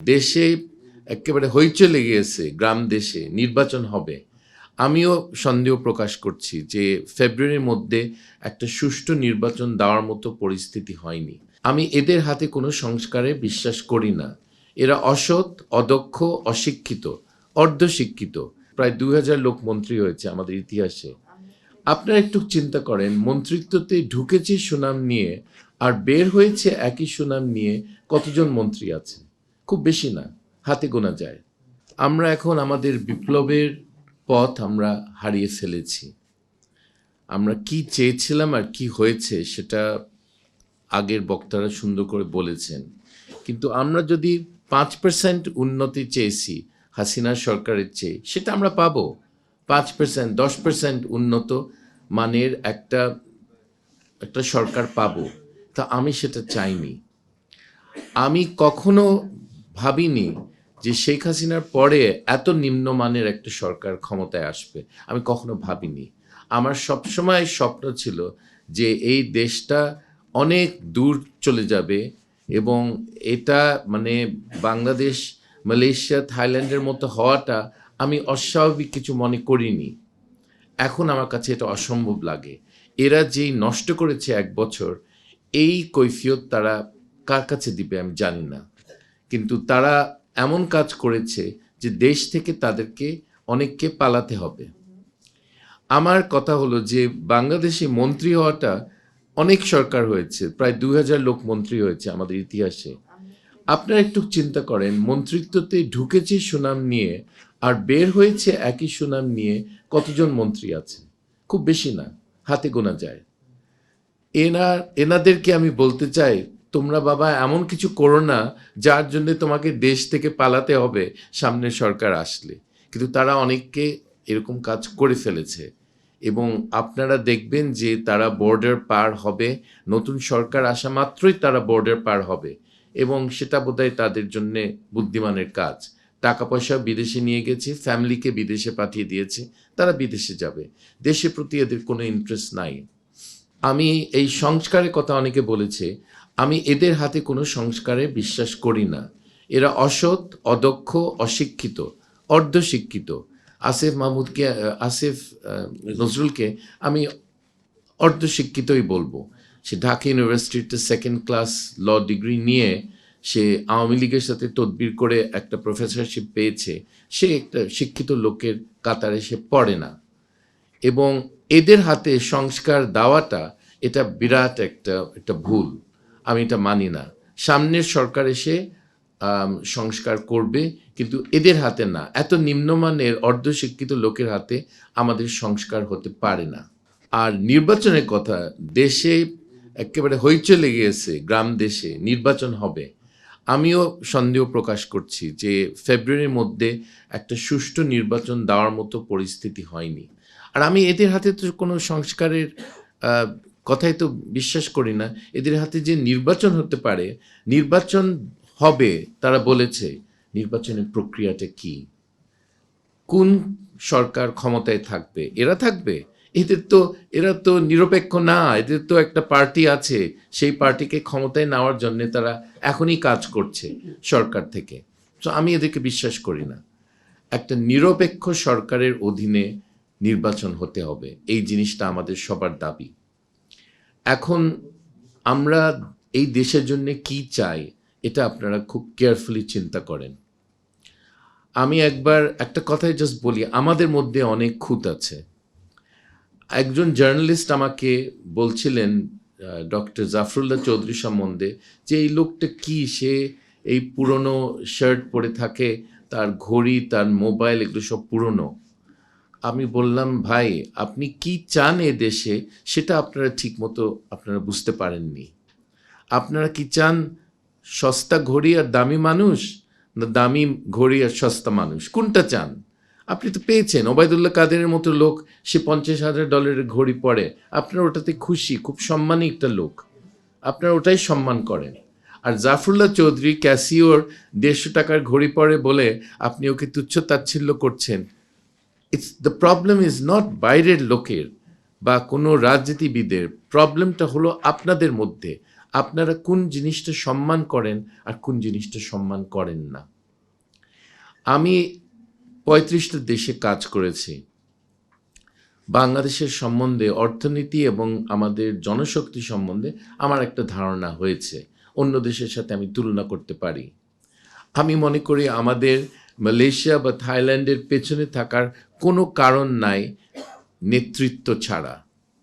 দেশে একেবারে হইচই লেগে গেছে গ্রাম দেশে নির্বাচন হবে। আমিও সন্দেহ প্রকাশ করছি যে ফেব্রুয়ারির মধ্যে একটা সুষ্ঠু নির্বাচন দেওয়ার মতো পরিস্থিতি হয়নি। আমি এদের হাতে কোনো সংস্কারে বিশ্বাস করি না। এরা অসৎ, অদক্ষ, অশিক্ষিত, অর্ধশিক্ষিত। প্রায় দুই হাজার লোক মন্ত্রী হয়েছে আমাদের ইতিহাসে। আপনারা একটু চিন্তা করেন, মন্ত্রিত্বতে ঢুকেছে সুনাম নিয়ে আর বের হয়েছে একই সুনাম নিয়ে কতজন মন্ত্রী আছে খুব বেশি না হাতে গোনা যায়। আমরা এখন আমাদের বিপ্লবের পথ আমরা হারিয়ে ফেলেছি। আমরা কি চেয়েছিলাম আর কি হয়েছে সেটা আগের বক্তারা সুন্দর করে বলেছেন। কিন্তু আমরা যদি পাঁচ পার্সেন্ট উন্নতি চেয়েছি, হাসিনা সরকারের চেয়ে, সেটা আমরা পাবো। পাঁচ পার্সেন্ট দশ পার্সেন্ট উন্নত মানের একটা একটা সরকার পাবো। তা আমি সেটা চাইনি। আমি কখনো ভাবিনি যে শেখ হাসিনার পরে এত নিম্নমানের একটা সরকার ক্ষমতায় আসবে। আমি কখনো ভাবিনি। আমার সবসময় স্বপ্ন ছিল যে এই দেশটা অনেক দূর চলে যাবে এবং এটা মানে বাংলাদেশ, মালয়েশিয়া, থাইল্যান্ডের মতো হওয়াটা আমি অস্বাভাবিক কিছু মনে করিনি। এখন আমার কাছে এটা অসম্ভব লাগে। এরা যেই নষ্ট করেছে এক বছর, এই কৈফিয়ত তারা কার কাছে দিবে আমি জানি না। কিন্তু তারা এমন কাজ করেছে যে দেশ থেকে তাদেরকে অনেককে পালাতে হবে। আমার কথা হলো যে বাংলাদেশে মন্ত্রী হওয়াটা অনেক সরকার হয়েছে, প্রায় দুই হাজার লোক মন্ত্রী হয়েছে আমাদের ইতিহাসে। আপনারা একটু চিন্তা করেন, মন্ত্রিত্বতে ঢুকেছে সুনাম নিয়ে আর বের হয়েছে একই সুনাম নিয়ে কতজন মন্ত্রী আছে খুব বেশি না, হাতে গোনা যায়। এনার, এনাদেরকে আমি বলতে চাই তোমরা বাবা এমন কিছু করো না যার জন্য তোমাকে দেশ থেকে পালাতে হবে সামনের সরকার আসলে। কিন্তু তারা অনেককে এরকম কাজ করে ফেলেছে। এবং আপনারা দেখবেন যে তারা বর্ডার পার হবে, নতুন সরকার আসা মাত্রই তারা বর্ডার পার হবে। এবং সেটা বোধহয় তাদের জন্য বুদ্ধিমানের কাজ। টাকা পয়সা বিদেশে নিয়ে গেছে ফ্যামিলিকে বিদেশে পাঠিয়ে দিয়েছে, তারা বিদেশে যাবে। দেশের প্রতি এদের কোনো ইন্টারেস্ট নাই। আমি এই সংস্কারের কথা অনেকে বলেছে আমি এদের হাতে কোনো সংস্কারে বিশ্বাস করি না। এরা অসৎ, অদক্ষ, অশিক্ষিত, অর্ধশিক্ষিত। আসিফ মাহমুদকে, আসিফ নজরুলকে আমি অর্ধশিক্ষিতই বলব। সে ঢাকা ইউনিভার্সিটিতে সেকেন্ড ক্লাস ল ডিগ্রি নিয়ে সে আওয়ামী লীগের সাথে তদবির করে একটা প্রফেসরশিপ পেয়েছে। সে একটা শিক্ষিত লোকের কাতারে সে পড়ে না। এবং এদের হাতে সংস্কার দেওয়াটা এটা বিরাট একটা একটা ভুল। আমি এটা মানি না। সামনের সরকার এসে সংস্কার করবে, কিন্তু এদের হাতে না। এত নিম্নমানের অর্ধশিক্ষিত লোকের হাতে আমাদের সংস্কার হতে পারে না। আর নির্বাচনের কথা, দেশে একেবারে হইচই লেগে গেছে গ্রাম দেশে নির্বাচন হবে। আমিও সন্দেহ প্রকাশ করছি যে ফেব্রুয়ারির মধ্যে একটা সুষ্ঠু নির্বাচন দেওয়ার মতো পরিস্থিতি হয়নি। আর আমি এদের হাতে তো কোনো সংস্কারের কথাই তো বিশ্বাস করি না। এদের হাতে যে নির্বাচন হতে পারে, নির্বাচন হবে, তারা বলেছে, নির্বাচনের প্রক্রিয়াটা কি? কোন সরকার ক্ষমতায় থাকবে? এরা থাকবে? এদের তো, এরা তো নিরপেক্ষ না, এদের তো একটা পার্টি আছে, সেই পার্টিকে ক্ষমতায় নেওয়ার জন্য তারা এখনই কাজ করছে সরকার থেকে। তো আমি এদেরকে বিশ্বাস করি না। একটা নিরপেক্ষ সরকারের অধীনে নির্বাচন হতে হবে, এই জিনিসটা আমাদের সবার দাবি। এখন আমরা এই দেশের জন্য কি চাই, এটা আপনারা খুব কেয়ারফুলি চিন্তা করেন। আমি একবার একটা কথাই জাস্ট বলি, আমাদের মধ্যে অনেক খুঁত আছে। একজন জার্নালিস্ট আমাকে বলছিলেন ডক্টর জাফরুল্লাহ চৌধুরী সম্বন্ধে যে এই লোকটা কি, সে এই পুরনো শার্ট পরে থাকে, তার ঘড়ি, তার মোবাইল এগুলো সব পুরনো। আমি বললাম, ভাই, আপনি কি চান এ দেশে? সেটা আপনারা ঠিকমতো আপনারা বুঝতে পারেননি। আপনারা কি চান সস্তা ঘড়ি আর দামি মানুষ, না দামি ঘড়ি আর সস্তা মানুষ? কোনটা চান? আপনি তো পেয়েছেন। ওবায়দুল্লাহ কাদেরের মতো লোক, সে পঞ্চাশ হাজার ডলারের ঘড়ি পরে, আপনার ওটাতে খুশি, খুব সম্মানী একটা লোক। আপনার ওটাই সম্মান করেন। আর জাফরুল্লাহ চৌধুরী ক্যাসিওর দেড়শো টাকার ঘড়ি পরে বলে, আপনি ওকে তুচ্ছ তাচ্ছিল্য করছেন। It's the problem is not বাইরের লোকের বা কোনো রাজনীতিবিদের প্রবলেমটা হলো আপনাদের মধ্যে। আপনারা কোন জিনিসটা সম্মান করেন আর কোন জিনিসটা সম্মান করেন না। আমি পঁয়ত্রিশটা দেশে কাজ করেছি। বাংলাদেশের সম্বন্ধে, অর্থনীতি এবং আমাদের জনশক্তি সম্বন্ধে আমার একটা ধারণা হয়েছে। অন্য দেশের সাথে আমি তুলনা করতে পারি। আমি মনে করি আমাদের মালয়েশিয়া বা থাইল্যান্ডের পেছনে থাকার কোনো কারণ নাই নেতৃত্ব ছাড়া।